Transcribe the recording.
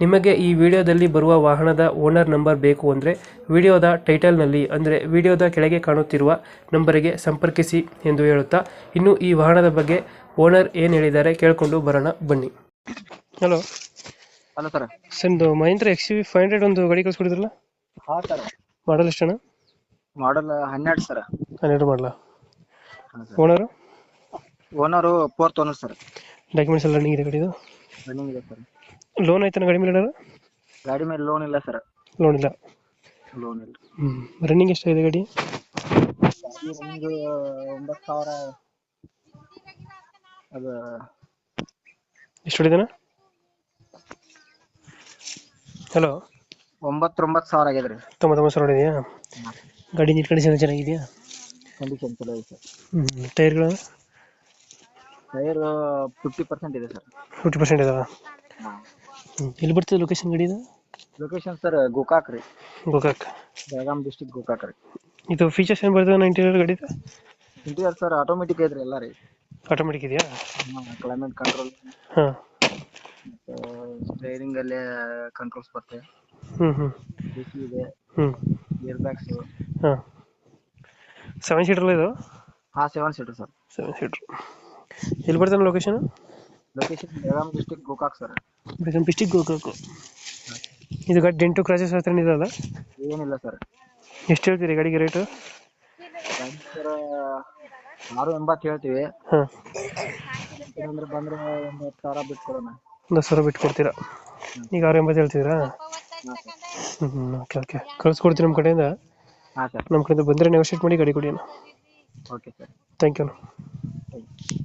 ನಿಮಗೆ ಈ ವಿಡಿಯೋದಲ್ಲಿ ಬರುವ ವಾಹನದ ಓನರ್ ನಂಬರ್ ಬೇಕು ಅಂದರೆ ವಿಡಿಯೋದ ಟೈಟಲ್ನಲ್ಲಿ ಅಂದರೆ ವಿಡಿಯೋದ ಕೆಳಗೆ ಕಾಣುತ್ತಿರುವ ನಂಬರಿಗೆ ಸಂಪರ್ಕಿಸಿ ಎಂದು ಹೇಳುತ್ತಾ ಇನ್ನು ಈ ವಾಹನದ ಬಗ್ಗೆ ಓನರ್ ಏನು ಹೇಳಿದ್ದಾರೆ ಕೇಳಿಕೊಂಡು ಬರೋಣ ಬನ್ನಿ. Hello hello sir ಸಂದು Mahindra X V five hundred ಒಂದು ಗಾಡಿ ಕಳಿಸ್ಕೊಡಿದ್ರಲ್ಲ? ಹಾ ಸರ್ ಮಾಡಲ್ ಎಷ್ಟಣ್ಣ? ಮಾಡಲ್ ಹನ್ನೆರಡು ಸರ್ ಹನ್ನೆರಡು ಮಾಡಲ? Owner owner fourth owner sir documents ಎಲ್ಲ ರನ್ನಿಂಗ್ ಇದೆ ಗಾಡಿದು? ರನ್ನಿಂಗ್ ಇದೆ ಸರ್ ಲೋನ್ ಐತನ ಗಾಡಿ ಮೇಲೆ ಗಾಡಿ ಮೇಲೆ ಲೋನ್ ಇಲ್ಲ ಸರ್ ಲೋನ್ ಇಲ್ಲ. ಲೋನ್ ಇಲ್ಲ. ಹ್ಮ್. ರನ್ನಿಂಗ್ ಎಷ್ಟಾಗಿದೆ ಗಾಡಿ? ರನ್ನಿಂಗ್ ಒಂಬತ್ತು ಸಾವಿರ. ಅದು ಎಷ್ಟು ಹೊಡಿದಾನ ಹಲೋ ಒಂಬತ್ತೊಂಬತ್ತು ಸಾವಿರ ಆಗಿದೆ ರೀ. ತೊಂಬತ್ತೊಂಬತ್ತು ಸಾವಿರ ಹೊಡಿದೆಯಾ? ಗಾಡಿ ನೀಟ್ ಕಂಡೀಷನ್ ಚೆನ್ನಾಗಿದೆಯಾ? ಕಂಡೀಷನ್ ಚಲೋ ಐತೆ. ಸರ್ ಹ್ಞೂ ಟೈರ್ಗಳು ಟೈರ್ ಫಿಫ್ಟಿ ಪರ್ಸೆಂಟ್ ಇದೆ ಸರ್. ಫಿಫ್ಟಿ ಪರ್ಸೆಂಟ್ ಇದಾವ? ಎಲ್ಲಿ ಬರ್ತದೆ ಲೊಕೇಶನ್ ಗಡಿ ಇದು? ಲೊಕೇಶನ್ ಸರ್ ಗೋಕಾಕ್ ರೀ. ಗೋಕಾಕ್. ಬೆಳಗಾಂ ಡಿಸ್ಟಿಕ್ ಗೋಕಾಕ್ ರೀ. ಇದು ಫೀಚರ್ಸ್ ಏನು ಬರ್ತದೆ ಇಂಟೀರಿಯರ್ ಗಡಿ ಇಂಟೀರಿಯರ್ ಸರ್ ಆಟೋಮೆಟಿಕ್ ಐತ್ರಿ ಎಲ್ಲ ರೀ. ಆಟೋಮೆಟಿಕ್ ಇದೆಯಾ? ಕ್ಲೈಮೇಟ್ ಕಂಟ್ರೋಲ್ ಹಾಂ. ಸ್ಟೈರಿಂಗ್ ಅಲ್ಲಿ ಕಂಟ್ರೋಲ್ಸ್ ಬರ್ತವೆ ಹ್ಞೂ ಸಿ ಇದೆ. ಹ್ಞೂ ಇಯರ್ ಬ್ಯಾಗ್ಸ್ ಹಾಂ. ಸೆವೆನ್ ಸೀಟರ್ ಇದು? ಹಾಂ seven seater sir. Seven seater ಎಲ್ಲಿ ಬರ್ತದೆ location location Belgaum district Gokak sir ಬೇಕಂದ್ರೆ ಪಿಸ್ಟಿಕ್ ಗೋಕಾಕು ಇದು ಗಾಡಿ ಡೆಂಟು ಕ್ರಾಚಸ್ ಹತ್ರ ಇದೆಯಲ್ಲ ಏನಿಲ್ಲ ಸರ್ ಎಷ್ಟು ಹೇಳ್ತೀರಿ ಗಾಡಿಗೆ ರೇಟು ಸರ್ ಆರು ಎಂಬತ್ತು ಹೇಳ್ತೀವಿ. ಹಾಂ. ಅಂದ್ರೆ ಬಂದ್ರೆ ಒಂದು ಹತ್ತು ಸಾವಿರ ಬಿಟ್ಟು ಕೊಡೋಣ ಒಂದು ಸಾವಿರ ಬಿಟ್ಟು ಕೊಡ್ತೀರಾ ಈಗ ಆರು ಎಂಬತ್ತು ಹೇಳ್ತೀರಾ ಹ್ಞೂ ಓಕೆ ಓಕೆ ಕಳ್ಸ್ಕೊಡ್ತೀನಿ ನಮ್ಮ ಕಡೆಯಿಂದ. ಹಾಂ ಸರ್ ನಮ್ಮ ಕಡೆಯಿಂದ ಬಂದರೆ ನೆಗೋಷಿಯೇಟ್ ಮಾಡಿ ಗಾಡಿ ಕೊಡಿ ಅಣ್ಣ. Okay sir thank you thank you